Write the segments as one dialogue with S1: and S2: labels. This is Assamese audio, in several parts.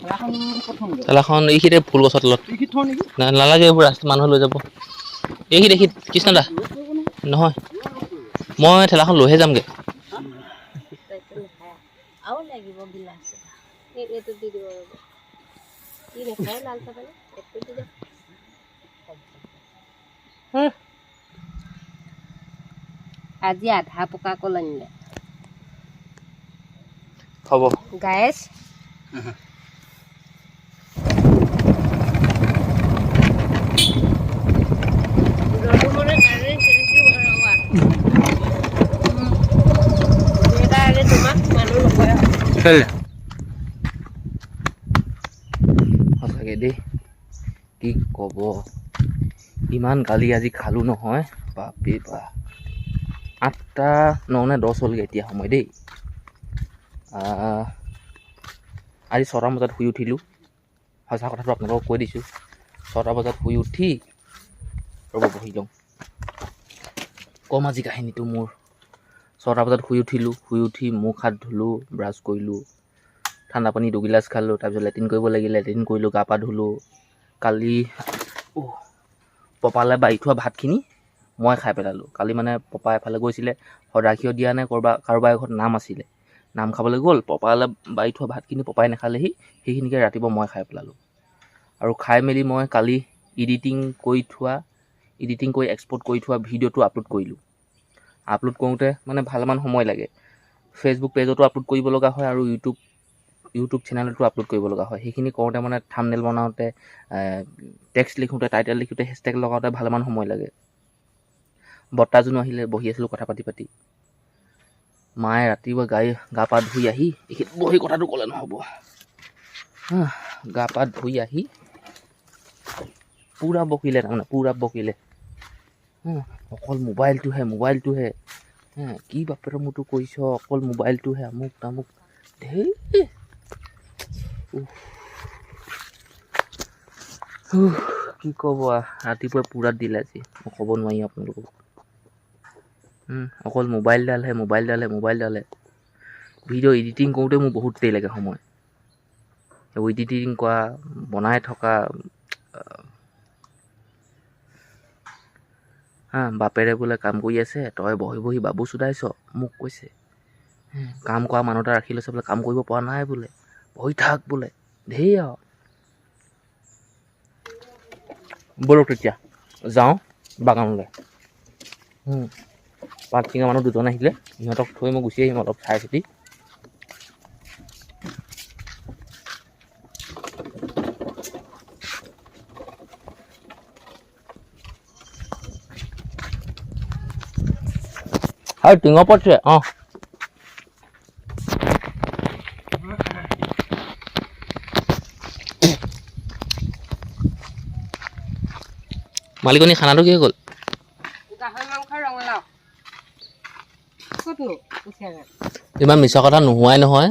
S1: তাহলে এইখিনিতে ফুল গছৰ তলত। নালাগে এইবোৰ ৰাস্তা মানুহে লৈ যাব। এইখিনি এইখিনিত কৃষ্ণ দা নহয়। মই ঠেলাখন লৈহে যামগৈ।
S2: আজি আধা পকা কল আনিলে
S1: হ'ব।
S2: গায়েছ
S1: সঁচাকৈ দেই কি ক'ব ইমান গালি আজি খালোঁ নহয় বাপৰে বা আঠটা ন নে দহ হ'লগৈ এতিয়া সময় দেই আজি ছটামান বজাত শুই উঠিলোঁ সঁচা কথাটো আপোনালোকক কৈ দিছোঁ ছটা বজাত শুই উঠি ৰ'ব বহি লওঁ কম আজি কাহিনীটো মোৰ ছটা বজাত শুই উঠিলোঁ শুই উঠি মুখ হাত ধুলোঁ ব্ৰাছ কৰিলোঁ ঠাণ্ডা পানী দুগিলাচ খালোঁ তাৰপিছত লেট্ৰিন কৰিব লাগিল লেট্ৰিন কৰিলোঁ গা পা ধুলোঁ কালি পপালে বাঢ়ি থোৱা ভাতখিনি মই খাই পেলালোঁ। কালি মানে পপা এফালে গৈছিলে সদাশিও দিয়া নে ক'ৰবাৰ কাৰোবাৰ ঘৰত নাম আছিলে। নাম খাবলৈ গ'ল পপালে বাঢ়ি থোৱা ভাতখিনি পপাই নাখালেহি সেইখিনিকে ৰাতিপুৱা মই খাই পেলালোঁ। আৰু খাই মেলি মই কালি ইডিটিং কৰি থোৱা ইডিটিং কৰি এক্সপৰ্ট কৰি থোৱা ভিডিঅ'টো আপলোড কৰিলোঁ। আপলোড কৰোঁতে মানে ভালমান সময় লাগে। ফেচবুক পেজতো আপলোড কৰিব লগা হয় আৰু ইউটিউব ইউটিউব চেনেলতো আপলোড কৰিব লগা হয়। সেইখিনি কৰোঁতে মানে থামনেল বনাওঁতে টেক্সট লিখোঁতে টাইটেল লিখোঁতে হেচটেগ লগাওঁতে ভালেমান সময় লাগে। বৰ্তাজনো আহিলে বহি আছিলোঁ কথা পাতি পাতি। মায়ে ৰাতিপুৱা গাই গা পা ধুই আহি এইখিনিত বহি কথাটো ক'লে নহ'ব। গা পা ধুই আহি পূৰা বকিলে তাৰমানে পূৰা বকিলে। অকল মোবাইলটোহে মোবাইলটোহে। কি বাপেৰ মোৰতো কৰিছ অকল মোবাইলটোহে আমুক তামুক। ধেই। কি ক'ব ৰাতিপুৱা পূৰা দিলে আজি মই ক'ব নোৱাৰিম আপোনালোকক। অকল মোবাইলডালহে মোবাইলডালহে মোবাইলডালহে। ভিডিঅ' এডিটিং কৰোঁতে মোৰ বহুত দেৰি লাগে সময়। এইবোৰ এডিটিং কৰা বনাই থকা আহ, হা বাপেৰে বোলে কাম কৰি আছে তই বহি বহি বাবু চোদাইছ মোক কৈছে। কাম কৰা মানুহ এটা ৰাখি লৈছে বোলে কাম কৰিব পৰা নাই বোলে বহি থাক বোলে ধেৰ আৰু। ব'লক তেতিয়া যাওঁ বাগানলৈ। পাত ছিঙা মানুহ দুজন আহিলে সিহঁতক থৈ মই গুচি আহিম অলপ চাই চিতি। 还顶个不吃啊！মালিকনী খানাটো কি হৈ গ'ল? ইমান মিছা কথা নোহোৱাই নহয়।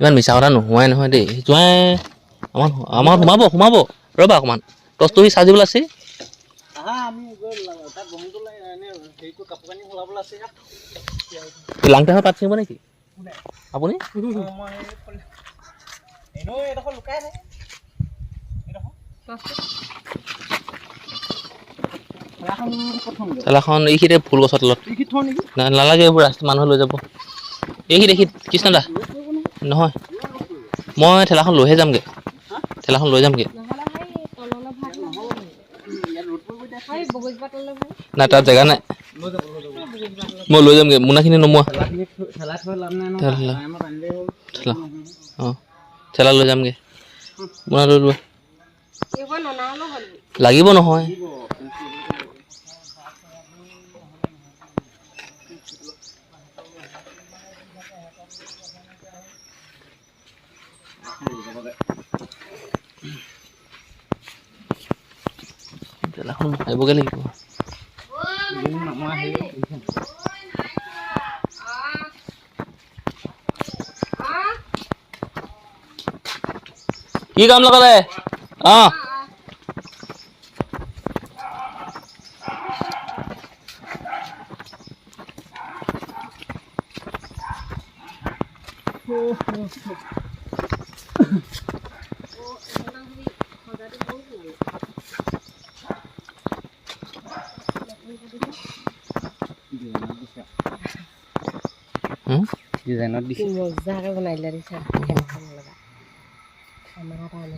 S1: ইমান মিছা কথা নোহোৱাই নহয় দেই। যোৱাই আমাৰ সোমাব সোমাব। ৰ'বা অকণমান। টচটো সি চাৰ্জিবল লাংটা হৈ পাত ছিঙিব নেকি? আপুনি? ফুল গছৰ তলত। নালাগে এইবোৰ ৰাস্তা মানুহ লৈ যাব। এইখিনিত এইখিনিত কৃষ্ণ দা নহয়। মই ঠেলাখন লৈহে যামগৈ। ঠেলাখন লৈ যামগৈ। নাই তাত জেগা নাই। মই লৈ যামগৈ মোনাখিনি নমোৱা। অঁ ঠেলা লৈ যামগৈ। মোনা লৈ লোৱা। লাগিব নহয়। ঠেলাখন আহিবগৈ লাগিব। কি কাম লগালে অঁ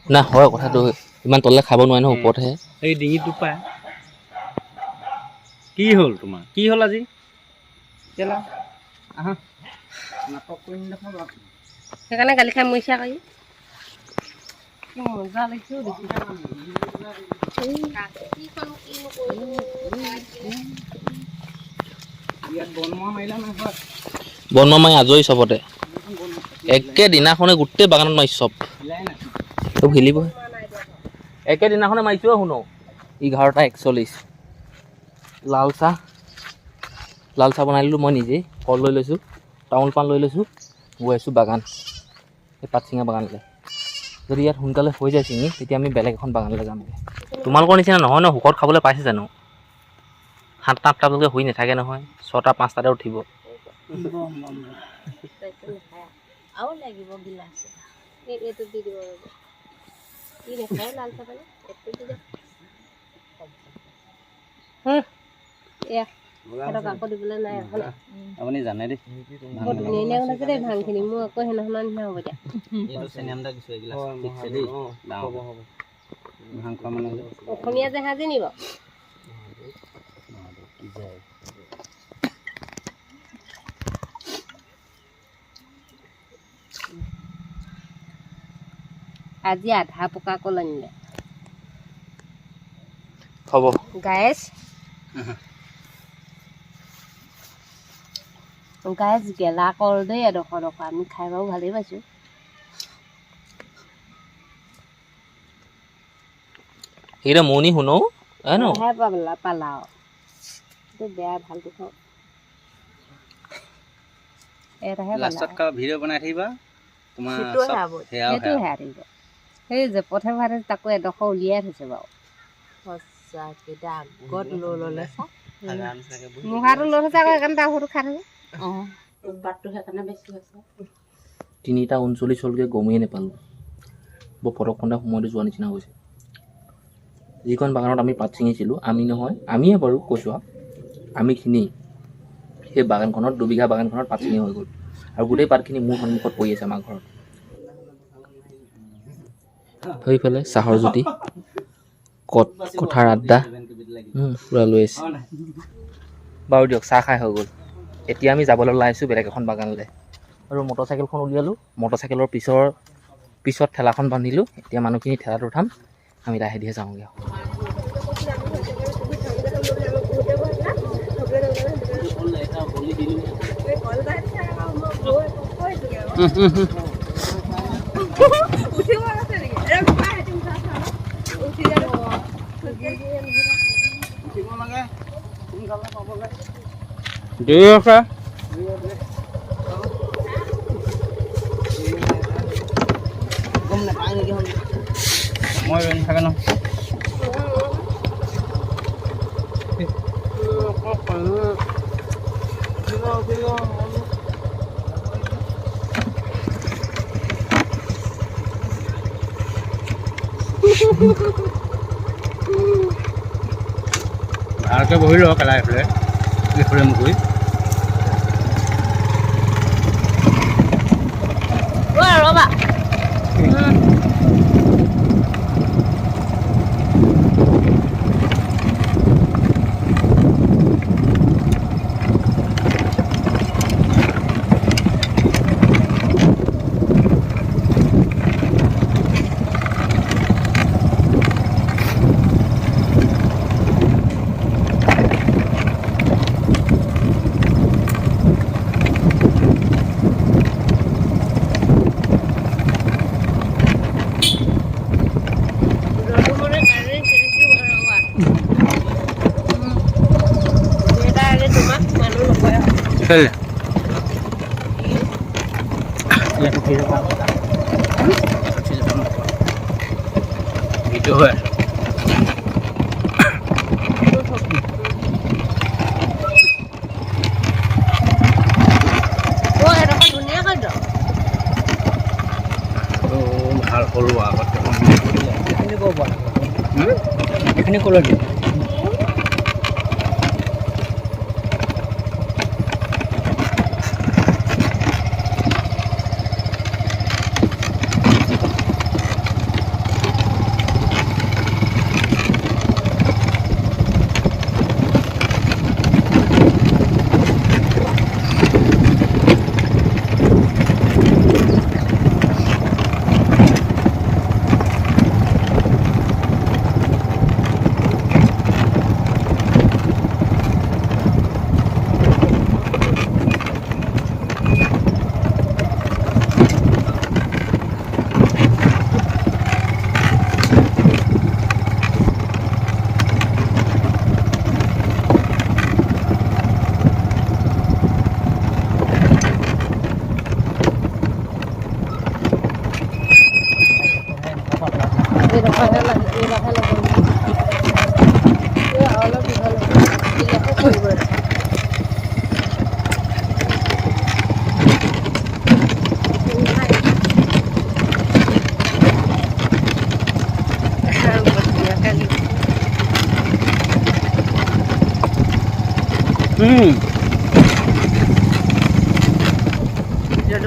S1: না হয় কথাটো ইমান তললৈ খাব নোৱাৰে নহয় ওপৰতহে
S3: এই ডিঙিটো পায় কি হ'ল তোমাৰ কি হ'ল আজি কেলা আহা নাটক কৰি নাথাকা
S2: সেইকাৰণে গালি খাই মৰিছে আকৌ ই। কি মজা লাগিছে
S3: বনোৱা
S1: মাৰি আজৰি চবতে। একেদিনাখনে গোটেই বাগানত মাৰিছোঁ চব। চব হিলিব একেদিনাখনে মাৰিছোঁ শুনো এঘাৰটা একচল্লিছ। লাল চাহ। লাল চাহ বনাই দিলোঁ মই নিজেই। কল লৈ লৈছোঁ। তামোল পাণ লৈ লৈছোঁ। গৈ আছোঁ বাগান। এই পাতচিঙা বাগানলৈ। যদি ইয়াত সোনকালে হৈ যায় ছিঙি তেতিয়া আমি বেলেগ এখন বাগানলৈ যামগৈ। তোমালোকৰ নিচিনা নহয় ন? সুখত খাবলৈ পাইছে জানো? সাতটা আঠটা বজালৈকে শুই নাথাকে নহয় ছটা পাঁচটাতে উঠিব।
S3: আপুনি জানে দেই।
S2: বৰ ধুনীয়া ধুনীয়া বনাইছে দেই ভাংখিনি মোৰ আকৌ সেইদিনাখনৰ নিচিনা হ'ব এতিয়া
S3: এইটো চেনি আমদা যায়
S2: আজি আধা পকা কল আনিলে
S1: হ'ব
S2: গায়েছ গায়েছ গেলা কল দেই এডোখৰ এডোখৰ আমি খাই বাৰু ভালেই পাইছোঁ।
S1: সেইকেইটা মৌনি শুনো। এ
S2: এইটো বেয়া ভালটো খাওঁ এটাহে পালা
S3: লাষ্টত কা ভিডিঅ' বনাই থাকিবা? তোমাৰ
S2: সেইটোহে
S3: চব
S2: হ'ব।
S3: সেয়াও
S2: সেইটো
S3: সেয়া।
S2: হেৰা থাকিব সেই জেপথে ভাতে তাকো এডোখৰ উলিয়াই থৈছে বাৰু। সঁচাকে দে আগত লৈ ল'লে মুখাটো লৈ থৈছে আকৌ সেইকাৰণে তাৰ সৰু খাই থাকে বাটটো সেইকাৰণে বেছি হৈছে।
S1: তিনিটা ঊনচল্লিছ হ'লগৈ গমেই নাপালোঁ। বৰ ফটকখনে সময়টো যোৱা নিচিনা হৈছে। যিখন বাগানত আমি পাত ছিঙিছিলোঁ আমি নহয় আমিয়ে বাৰু কৈছোঁ আৰু। আমিখিনি সেই বাগানখনত দুবিঘা বাগানখনত পাত ছিঙি হৈ গ'ল। আৰু গোটেই পাতখিনি মোৰ সন্মুখত পৰি আছে আমাৰ ঘৰত। সেইফালে চাহৰ জুতি কট কথাৰ আড্ডা পূৰা লৈ আছে বাৰু দিয়ক চাহ খাই হৈ গ'ল। এতিয়া আমি যাবলৈ ওলাইছোঁ বেলেগ এখন বাগানলৈ। আৰু মটৰচাইকেলখন উলিয়ালোঁ। মটৰচাইকেলৰ পিছৰ পিছত ঠেলাখন বান্ধিলোঁ। এতিয়া মানুহখিনি ঠেলাত উঠাম। আমি লাহে ধীৰে যাওঁগৈ
S3: Duy không sao? Mọi bên thay nó.
S2: Hãy
S3: subscribe cho kênh Ghiền Mì Gõ Để
S2: không bỏ
S3: lỡ những video hấp dẫn ভালকৈ বহি লওক এলাই
S2: এইফালে এইফালে মুখি করব আবার তখন এখানে করব এখানে করল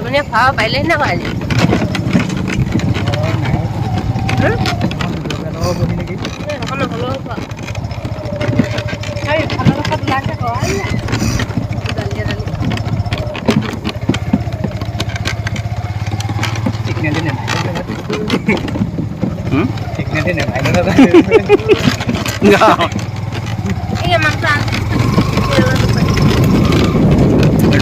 S2: মানে খাব পাৰিলে নাপায় অকণ হ'লেও খোৱা এই ভালৰ লগত ওলাইছে কৰাই দালিয়ে দালি এই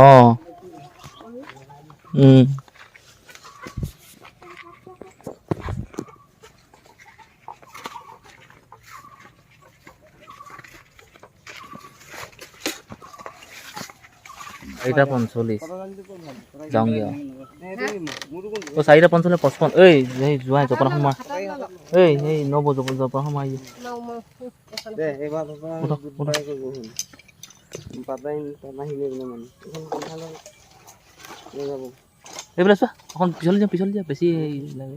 S1: অঁ এটা পঞ্চল্লিছ যাওঁগৈ আৰু চাৰিটা পঞ্চল্লিছ পঁচপন্ন এই যোৱা জপনা সোমা ঐ এই নব জপনা সোমাই এইবিলাক চোৱা অকণ পিছলি যা পিছলি যা বেছি লাগে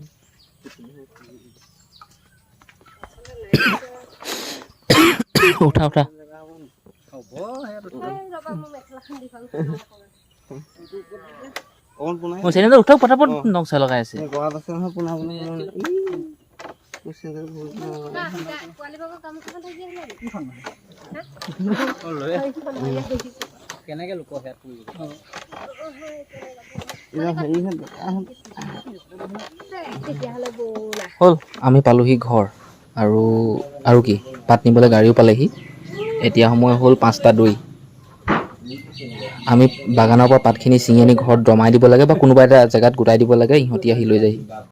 S1: উঠা উঠা। মই চেনেলত উঠক পটাপট চাই লগাই আছে। হ'ল, আমি পালোহি ঘৰ। আৰু আৰু কি? পাত নিবলৈ গাড়ীও পালেহি। এতিয়া সময় হ'ল পাঁচটা দুই। আমি বাগানৰ পৰা পাতখিনি ছিঙি আনি ঘৰত দমাই দিব লাগে বা কোনোবা এটা জেগাত গোটাই দিব লাগে, ইহঁতি আহি লৈ যায়হি।